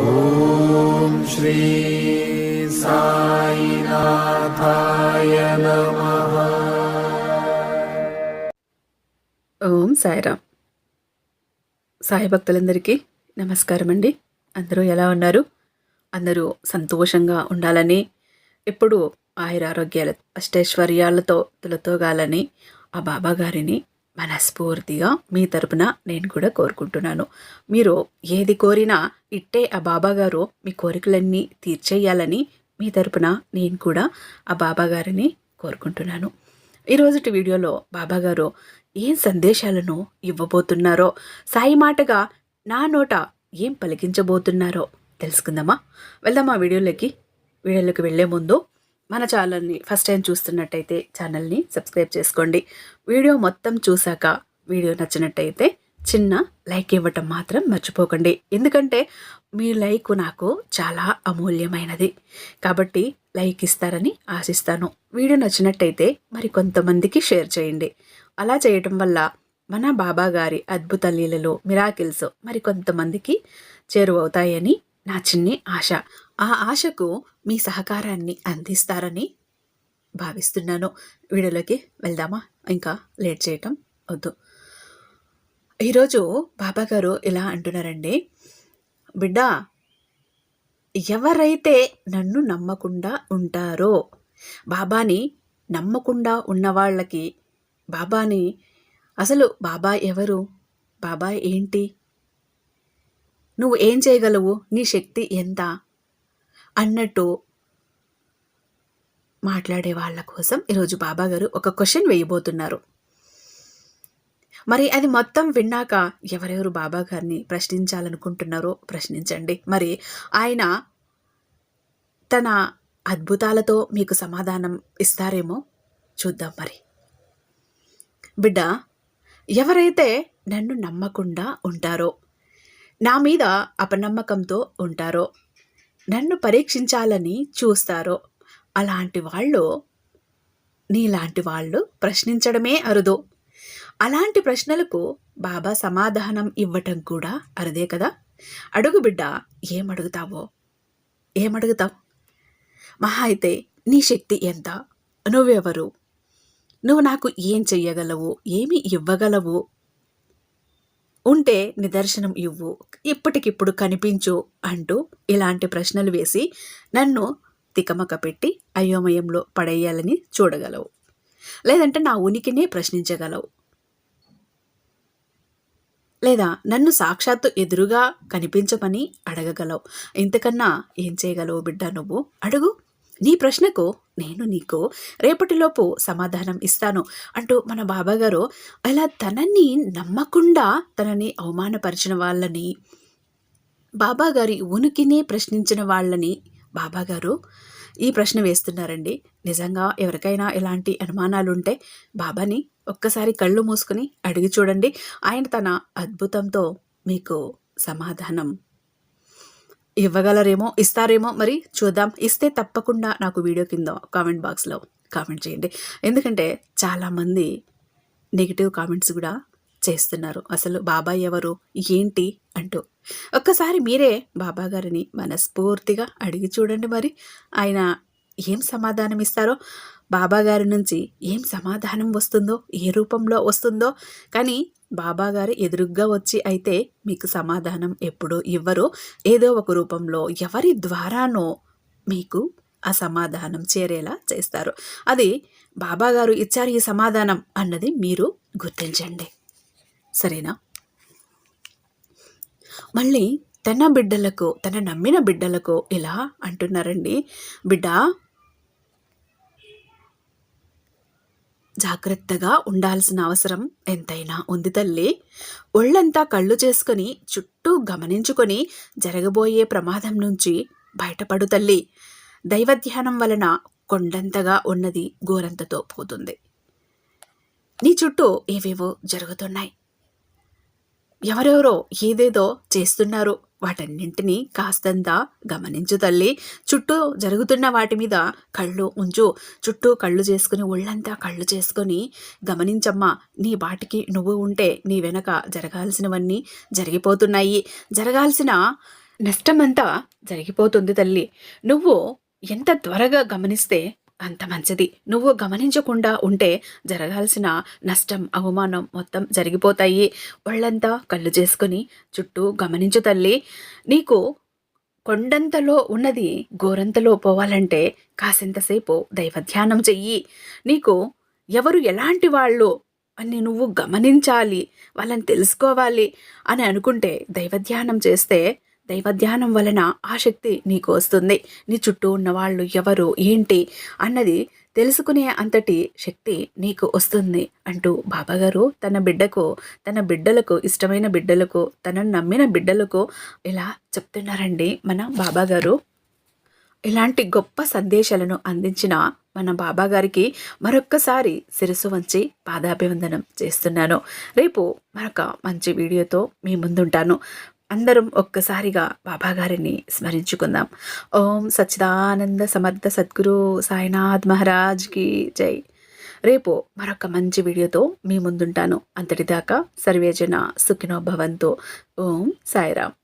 ॐ श्री साईनाथाय नमः ఓం సాయిరామ్ సాయి భక్తులందరికీ నమస్కారం అండి అందరూ ఎలా ఉన్నారు అందరూ సంతోషంగా ఉండాలని ఎప్పుడు ఆయురారోగ్యాల అష్టైశ్వర్యాలతో తులతోగాలని ఆ బాబా గారిని మనస్ఫూర్తిగా మీ తరపున నేను కూడా కోరుకుంటున్నాను. మీరు ఏది కోరినా ఇట్టే ఆ బాబా గారు మీ కోరికలన్నీ తీర్చేయాలని మీ తరపున నేను కూడా ఆ బాబా గారిని కోరుకుంటున్నాను. ఈరోజుటి వీడియోలో బాబాగారు ఏం సందేశాలను ఇవ్వబోతున్నారో సాయి మాటగా నా నోట ఏం పలికించబోతున్నారో తెలుసుకుందామా? వెళ్దామా వీడియోలోకి? వీడియోలోకి వెళ్ళే ముందు మన ఛానల్ని ఫస్ట్ టైం చూస్తున్నట్టయితే ఛానల్ని సబ్స్క్రైబ్ చేసుకోండి. వీడియో మొత్తం చూశాక వీడియో నచ్చినట్టయితే చిన్న లైక్ ఇవ్వటం మాత్రం మర్చిపోకండి. ఎందుకంటే మీ లైక్ నాకు చాలా అమూల్యమైనది. కాబట్టి లైక్ ఇస్తారని ఆశిస్తాను. వీడియో నచ్చినట్టయితే మరి కొంతమందికి షేర్ చేయండి. అలా చేయటం వల్ల మన బాబా గారి అద్భుత లీలలు మిరాకిల్స్ మరి కొంతమందికి చేరువవుతాయని నా చిన్ని ఆశ. ఆ ఆశకు మీ సహకారాన్ని అందిస్తారని భావిస్తున్నాను. వీడియోలోకి వెళ్దామా? ఇంకా లేట్ చేయటం వద్దు. ఈరోజు బాబా గారు ఇలా అంటున్నారండి. బిడ్డ ఎవరైతే నన్ను నమ్మకుండా ఉంటారో బాబాని నమ్మకుండా ఉన్నవాళ్ళకి బాబాని అసలు బాబా ఎవరు? బాబా ఏంటి? నువ్వు ఏం చేయగలవు? నీ శక్తి ఎంత? అన్నట్టు మాట్లాడే వాళ్ళ కోసం ఈరోజు బాబా గారు ఒక క్వశ్చన్ వేయబోతున్నారు. మరి అది మొత్తం విన్నాక ఎవరెవరు బాబా గారిని ప్రశ్నించాలనుకుంటున్నారో ప్రశ్నించండి. మరి ఆయన తన అద్భుతాలతో మీకు సమాధానం ఇస్తారేమో చూద్దాం మరి. బిడ్డ ఎవరైతే నన్ను నమ్మకుండా ఉంటారో నా మీద అపనమ్మకంతో ఉంటారో నన్ను పరీక్షించాలని చూస్తారో? అలాంటి వాళ్ళు నీలాంటి వాళ్ళు ప్రశ్నించడమే అరుదు. అలాంటి ప్రశ్నలకు బాబా సమాధానం ఇవ్వటం కూడా అరుదే కదా? అడుగు బిడ్డ ఏమడుగుతావో? ఏమడుగుతావు? మహా అయితే నీ శక్తి ఎంత? నువ్వెవరు? నువ్వు నాకు ఏం చెయ్యగలవు? ఏమి ఇవ్వగలవు? ఉంటే నిదర్శనం ఇవ్వు ఇప్పటికిప్పుడు కనిపించు అంటూ ఇలాంటి ప్రశ్నలు వేసి నన్ను తికమక పెట్టి అయోమయంలో పడేయాలని చూడగలవు. లేదంటే నా ఉనికినే ప్రశ్నించగలవు. లేదా నన్ను సాక్షాత్తు ఎదురుగా కనిపించమని అడగగలవు. ఇంతకన్నా ఏం చేయగలవు బిడ్డ నువ్వు? అడుగు. నీ ప్రశ్నకు నేను నీకు రేపటిలోపు సమాధానం ఇస్తాను అంటూ మన బాబాగారు అలా తనని నమ్మకుండా తనని అవమానపరిచిన వాళ్ళని బాబాగారి ఉనికిని ప్రశ్నించిన వాళ్ళని బాబాగారు ఈ ప్రశ్న వేస్తున్నారండి. నిజంగా ఎవరికైనా ఎలాంటి అనుమానాలు ఉంటే బాబాని ఒక్కసారి కళ్ళు మూసుకుని అడిగి చూడండి. ఆయన తన అద్భుతంతో మీకు సమాధానం ఇవ్వగలరేమో ఇస్తారేమో మరి చూద్దాం. ఇస్తే తప్పకుండా నాకు వీడియో కింద కామెంట్ బాక్స్లో కామెంట్ చేయండి. ఎందుకంటే చాలామంది నెగిటివ్ కామెంట్స్ కూడా చేస్తున్నారు. అసలు బాబాయ్ ఎవరు? ఏంటి? అంటూ. ఒక్కసారి మీరే బాబా గారిని మనస్ఫూర్తిగా అడిగి చూడండి మరి. ఆయన ఏం సమాధానం ఇస్తారో బాబాగారి నుంచి ఏం సమాధానం వస్తుందో ఏ రూపంలో వస్తుందో. కానీ బాబాగారు ఎదురుగ్గా వచ్చి అయితే మీకు సమాధానం ఎప్పుడూ ఇవ్వరు. ఏదో ఒక రూపంలో ఎవరి ద్వారానో మీకు ఆ సమాధానం చేరేలా చేస్తారు. అది బాబాగారు ఇచ్చారు ఈ సమాధానం అన్నది మీరు గుర్తించండి. సరేనా? మళ్ళీ తన బిడ్డలకు తన నమ్మిన బిడ్డలకు ఇలా అంటున్నారండి? బిడ్డ జాగ్రత్తగా ఉండాల్సిన అవసరం ఎంతైనా ఉంది తల్లి. ఒళ్ళంతా కళ్ళు చేసుకొని చుట్టూ గమనించుకొని జరగబోయే ప్రమాదం నుంచి బయటపడు తల్లి. దైవధ్యానం వలన కొండంతగా ఉన్నది గోరంతతో పోతుంది. నీ చుట్టూ ఏవేవో జరుగుతున్నాయి. ఎవరెవరో ఏదేదో చేస్తున్నారు. వాటన్నింటినీ కాస్తంత గమనించు తల్లి. చుట్టూ జరుగుతున్న వాటి మీద కళ్ళు ఉంచు. చుట్టూ కళ్ళు చేసుకుని ఒళ్ళంతా కళ్ళు చేసుకొని గమనించమ్మా. నీ బాటికి నువ్వు ఉంటే నీ వెనక జరగాల్సినవన్నీ జరిగిపోతున్నాయి. జరగాల్సిన నష్టమంతా జరిగిపోతుంది తల్లి. నువ్వు ఎంత త్వరగా గమనిస్తే అంత మంచిది. నువ్వు గమనించకుండా ఉంటే జరగాల్సిన నష్టం అవమానం మొత్తం జరిగిపోతాయి. వాళ్ళంతా కళ్ళు చేసుకొని చుట్టూ గమనించు తల్లి. నీకు కొండంతలో ఉన్నది గోరంతలో పోవాలంటే కాసింతసేపు దైవధ్యానం చెయ్యి. నీకు ఎవరు ఎలాంటి వాళ్ళు అని నువ్వు గమనించాలి. వాళ్ళని తెలుసుకోవాలి. అని అనుకుంటే దైవధ్యానం చేస్తే దైవధ్యానం వలన ఆ శక్తి నీకు వస్తుంది. నీ చుట్టూ ఉన్న వాళ్ళు ఎవరు ఏంటి అన్నది తెలుసుకునే అంతటి శక్తి నీకు వస్తుంది అంటూ బాబాగారు తన బిడ్డకు తన బిడ్డలకు ఇష్టమైన బిడ్డలకు తనను నమ్మిన బిడ్డలకు ఇలా చెప్తున్నారండి మన బాబాగారు. ఇలాంటి గొప్ప సందేశాలను అందించిన మన బాబాగారికి మరొక్కసారి శిరస్సు వంచి పాదాభివందనం చేస్తున్నాను. రేపు మరొక మంచి వీడియోతో మీ ముందుంటాను. అందరం ఒక్కసారిగా బాబాగారిని స్మరించుకుందాం. ఓం సచ్చిదానంద సమర్థ సద్గురు సాయినాథ్ మహారాజ్కి జై. రేపు మరొక మంచి వీడియోతో మీ ముందుంటాను. అంతటిదాకా సర్వేజన సుఖినో భవంతో. ఓం సాయిరామ్.